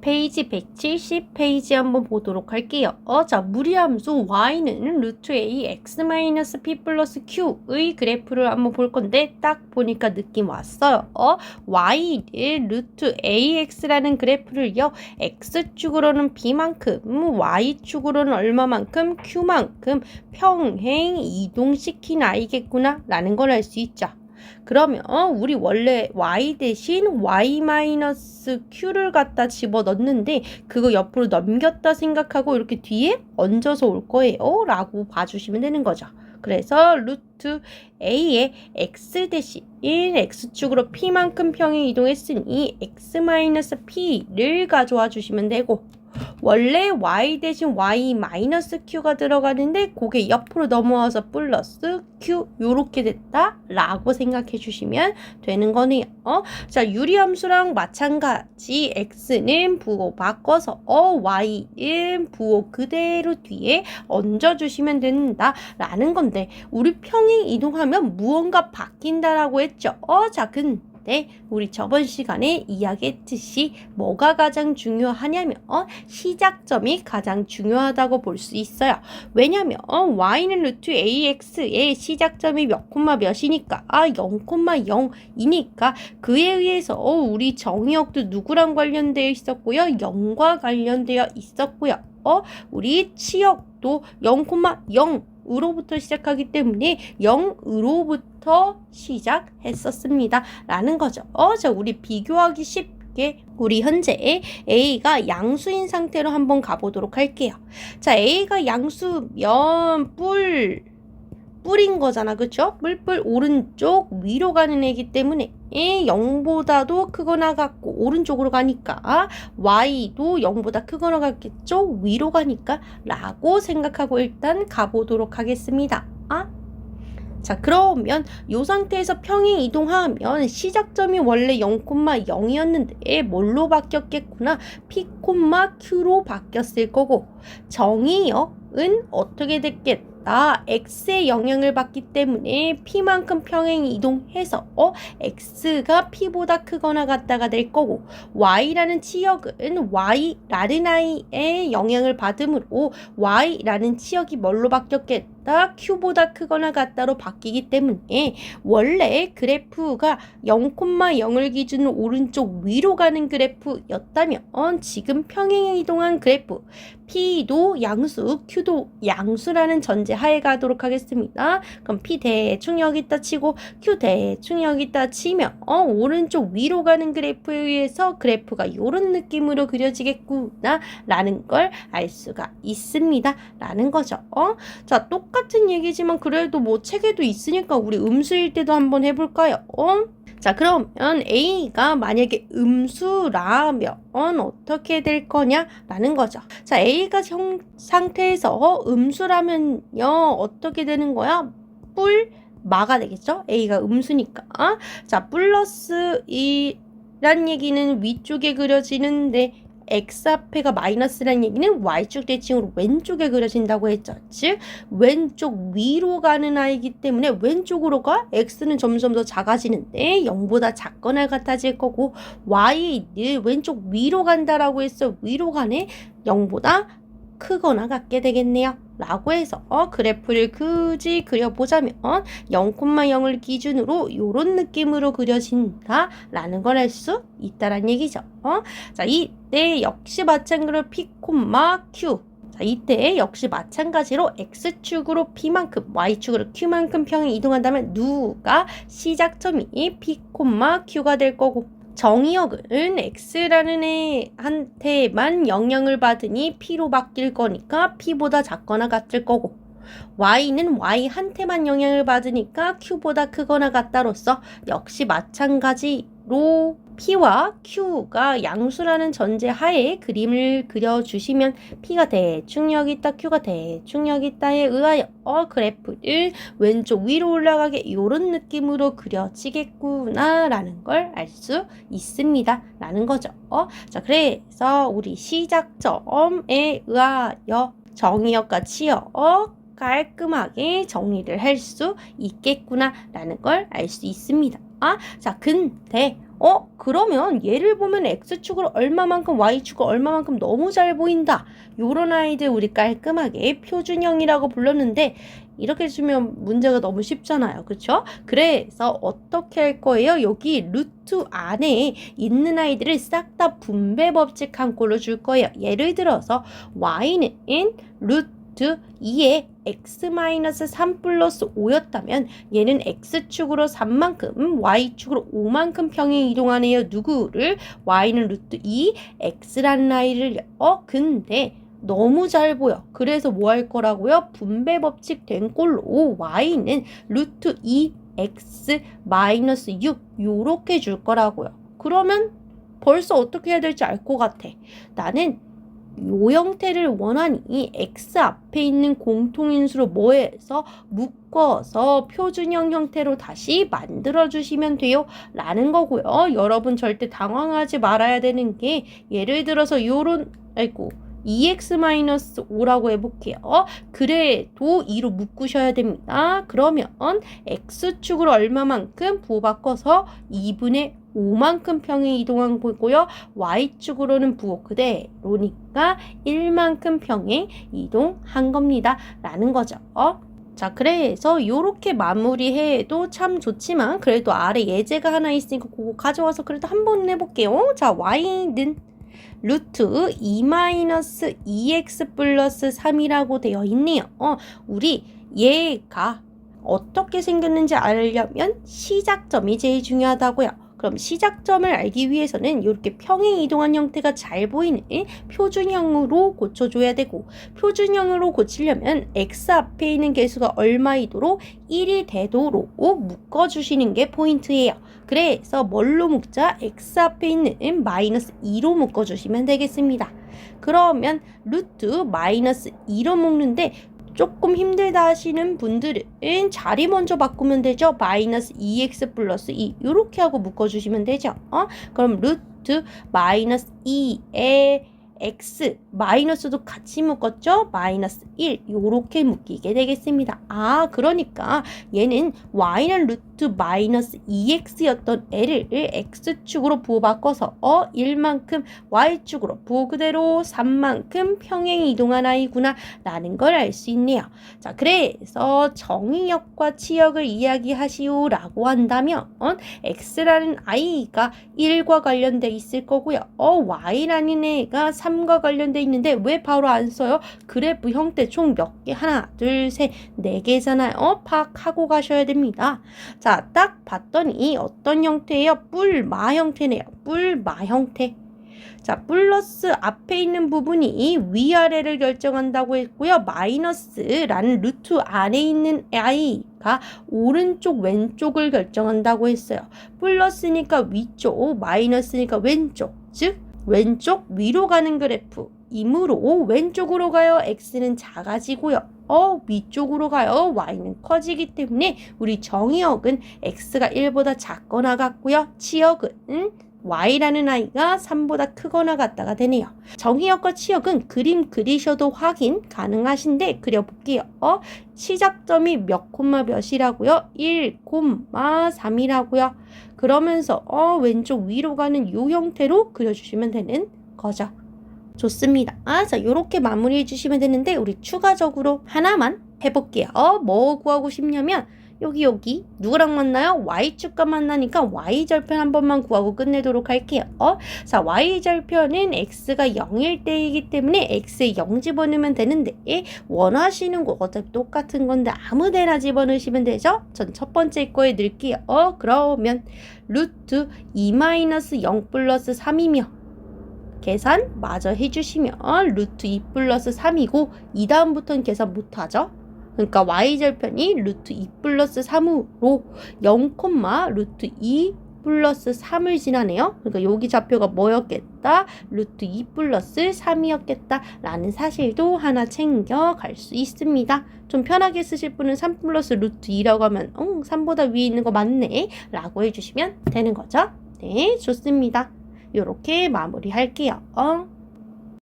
페이지 170 페이지 한번 보도록 할게요. 어, 자, 무리함수 y는 루트 a x 마이너스 p 플러스 q의 그래프를 한번 볼 건데 딱 보니까 느낌 왔어요. 어, y는 루트 ax라는 그래프를요. x축으로는 b만큼, y축으로는 얼마만큼, q만큼 평행 이동시킨 i겠구나 라는 걸 알 수 있죠. 그러면 우리 원래 y 대신 y 마이너스 q를 갖다 집어 넣는데 그거 옆으로 넘겼다 생각하고 이렇게 뒤에 얹어서 올 거예요 라고 봐주시면 되는 거죠. 그래서 루트 a의 x 대신 x축으로 p만큼 평행 이동했으니 x 마이너스 p를 가져와 주시면 되고 원래 y 대신 y 마이너스 q가 들어가는데 그게 옆으로 넘어와서 플러스 q 요렇게 됐다라고 생각해 주시면 되는 거네요. 어? 자 유리함수랑 마찬가지 x는 부호 바꿔서 어 y는 부호 그대로 뒤에 얹어 주시면 된다라는 건데 우리 평행 이동하면 무언가 바뀐다라고 했죠. 어 자 근 데때 우리 저번 시간에 이야기했듯이 뭐가 가장 중요하냐면 시작점이 가장 중요하다고 볼 수 있어요. 왜냐면 y는 루트 ax의 시작점이 몇 콤마 몇이니까 아 0,0이니까 그에 의해서 우리 정의역도 누구랑 관련되어 있었고요. 0과 관련되어 있었고요. 어, 우리 치역도 0,0 으로부터 시작하기 때문에 0으로부터 시작했었습니다. 라는 거죠. 어, 자, 우리 비교하기 쉽게 우리 현재 A가 양수인 상태로 한번 가보도록 할게요. 자, A가 양수 면 뿔, 뿔인 거잖아. 그쵸? 뿔뿔 오른쪽 위로 가는 애기 때문에 이 0보다도 크거나 같고 오른쪽으로 가니까 y도 0보다 크거나 같겠죠? 위로 가니까 라고 생각하고 일단 가보도록 하겠습니다. 아? 자 그러면 이 상태에서 평행 이동하면 시작점이 원래 0,0이었는데 뭘로 바뀌었겠구나? p, q로 바뀌었을 거고 정의역은 어떻게 됐겠 나 x의 영향을 받기 때문에 p만큼 평행 이동해서 어 x가 p보다 크거나 같다가 될 거고 y라는 치역은 y 라르나이의 영향을 받으므로 y라는 치역이 뭘로 바뀌었겠다 q보다 크거나 같다로 바뀌기 때문에 원래 그래프가 0,0을 기준으로 오른쪽 위로 가는 그래프였다면 지금 평행 이동한 그래프 p도 양수 q도 양수라는 전제 이제 하에 가도록 하겠습니다. 그럼 P 대충 여기다 치고 Q 대충 여기다 치면 어 오른쪽 위로 가는 그래프에 의해서 그래프가 이런 느낌으로 그려지겠구나 라는 걸 알 수가 있습니다. 라는 거죠. 어? 자 똑같 은 얘기지만 그래도 뭐 책에도 있으니까 우리 음수일 때도 한번 해볼까요? 어? 자, 그러면 A가 만약에 음수라면 어떻게 될 거냐 라는 거죠. 자, A가 형 상태에서 음수라면요 어떻게 되는 거야? 뿔 마가 되겠죠? A가 음수니까. 자, 플러스 이란 얘기는 위쪽에 그려지는데 x 앞에가 마이너스라는 얘기는 y축 대칭으로 왼쪽에 그려진다고 했죠. 즉 왼쪽 위로 가는 아이기 때문에 왼쪽으로 가 x는 점점 더 작아지는데 0보다 작거나 같아질 거고 y는 왼쪽 위로 간다라고 했어. 위로 가네 0보다 크거나 같게 되겠네요. 라고 해서 어, 그래프를 굳이 그려보자면 0,0을 기준으로 이런 느낌으로 그려진다 라는 걸 알 수 있다란 얘기죠. 어? 자, 이때 역시 마찬가지로 P, Q 자, 이때 역시 마찬가지로 X축으로 P만큼, Y축으로 Q만큼 평행 이동한다면 누가 시작점이 P, Q가 될 거고 정의역은 X라는 애한테만 영향을 받으니 P로 바뀔 거니까 P보다 작거나 같을 거고 Y는 Y한테만 영향을 받으니까 Q보다 크거나 같다로서 역시 마찬가지로 P와 Q가 양수라는 전제 하에 그림을 그려주시면 P가 대충 여기 있다, Q가 대충 여기 있다에 의하여 어, 그래프를 왼쪽 위로 올라가게 이런 느낌으로 그려지겠구나 라는 걸 알 수 있습니다. 라는 거죠. 어? 자, 그래서 우리 시작점에 의하여 정의역과 치역 깔끔하게 정리를 할 수 있겠구나 라는 걸 알 수 있습니다. 아, 자, 근데 어, 그러면 얘를 보면 X축으로 얼마만큼 Y축으로 얼마만큼 너무 잘 보인다. 요런 아이들 우리 깔끔하게 표준형이라고 불렀는데 이렇게 주면 문제가 너무 쉽잖아요. 그쵸? 그래서 어떻게 할 거예요? 여기 루트 안에 있는 아이들을 싹 다 분배 법칙 한 꼴로 줄 거예요. 예를 들어서 y는 루트 2에 x-3 플러스 5였다면 얘는 x축으로 3만큼 y축으로 5만큼 평행 이동하네요. 누구를? y는 루트 2, x라는 아이를 어 근데 너무 잘 보여. 그래서 뭐 할 거라고요? 분배 법칙 된 꼴로 y는 루트 2x 마이너스 6 요렇게 줄 거라고요. 그러면 벌써 어떻게 해야 될지 알 것 같아. 나는 요 형태를 원하니 x 앞에 있는 공통인수로 뭐해서 묶어서 표준형 형태로 다시 만들어 주시면 돼요 라는 거고요 여러분 절대 당황하지 말아야 되는 게 예를 들어서 요런 아이고 2x-5라고 해볼게요. 그래도 2로 묶으셔야 됩니다. 그러면 x축으로 얼마만큼 부호 바꿔서 2분의 5만큼 평행 이동한 거고요. y축으로는 부호 그대로니까 1만큼 평행 이동한 겁니다. 라는 거죠. 자, 그래서 요렇게 마무리해도 참 좋지만 그래도 아래 예제가 하나 있으니까 그거 가져와서 그래도 한 번 해볼게요. 자, y는 루트 2-2x 플러스 3이라고 되어 있네요. 어, 우리 얘가 어떻게 생겼는지 알려면 시작점이 제일 중요하다고요. 그럼 시작점을 알기 위해서는 이렇게 평행 이동한 형태가 잘 보이는 표준형으로 고쳐줘야 되고 표준형으로 고치려면 x 앞에 있는 개수가 얼마이도록 1이 되도록 묶어주시는 게 포인트예요. 그래서 뭘로 묶자? x 앞에 있는 마이너스 2로 묶어주시면 되겠습니다. 그러면 루트 마이너스 2로 묶는데 조금 힘들다 하시는 분들은 자리 먼저 바꾸면 되죠. 마이너스 2x 플러스 2 이렇게 하고 묶어주시면 되죠. 어? 그럼 루트 마이너스 2에 x 마이너스도 같이 묶었죠? 마이너스 1 요렇게 묶이게 되겠습니다. 아 그러니까 얘는 y는 루트 마이너스 2x였던 l을 x축으로 부호 바꿔서 어 1만큼 y축으로 부호 그대로 3만큼 평행 이동한 아이구나 라는 걸 알 수 있네요. 자 그래서 정의역과 치역을 이야기하시오 라고 한다면 어, x라는 i가 1과 관련돼 있을 거고요. 어 y라는 애가 3 3과 관련돼 있는데 왜 바로 안 써요? 그래프 형태 총 몇 개? 하나, 둘, 셋, 네 개잖아요. 어, 파악하고 가셔야 됩니다. 자, 딱 봤더니 어떤 형태예요? 뿔마 형태네요. 뿔마 형태. 자, 플러스 앞에 있는 부분이 위아래를 결정한다고 했고요. 마이너스라는 루트 안에 있는 i가 오른쪽 왼쪽을 결정한다고 했어요. 플러스니까 위쪽, 마이너스니까 왼쪽. 즉 왼쪽 위로 가는 그래프. 이므로 왼쪽으로 가요. x는 작아지고요. 어, 위쪽으로 가요. y는 커지기 때문에 우리 정의역은 x가 1보다 작거나 같고요. 치역은 y라는 아이가 3보다 크거나 같다가 되네요. 정의역과 치역은 그림 그리셔도 확인 가능하신데 그려볼게요. 어, 시작점이 몇 콤마 몇이라고요? 1 콤마 3이라고요. 그러면서 어, 왼쪽 위로 가는 이 형태로 그려주시면 되는 거죠. 좋습니다. 아, 자, 요렇게 마무리해 주시면 되는데 우리 추가적으로 하나만 해볼게요. 어, 뭐 구하고 싶냐면 여기 여기 누구랑 만나요? Y축과 만나니까 Y절편 한 번만 구하고 끝내도록 할게요. 어? 자 Y절편은 X가 0일 때이기 때문에 X에 0 집어넣으면 되는데 원하시는 거 어차피 똑같은 건데 아무 데나 집어넣으시면 되죠? 전 첫 번째 거에 넣을게요. 어? 그러면 루트 2-0 플러스 3이며 계산 마저 해주시면 루트 2 플러스 3이고 이 다음부터는 계산 못하죠? 그러니까 y절편이 루트 2 플러스 3으로 0, 루트 2 플러스 3을 지나네요. 그러니까 여기 좌표가 뭐였겠다? 루트 2 플러스 3이었겠다. 라는 사실도 하나 챙겨 갈 수 있습니다. 좀 편하게 쓰실 분은 3 플러스 루트 2라고 하면 응, 3보다 위에 있는 거 맞네. 라고 해주시면 되는 거죠. 네, 좋습니다. 이렇게 마무리할게요. 어?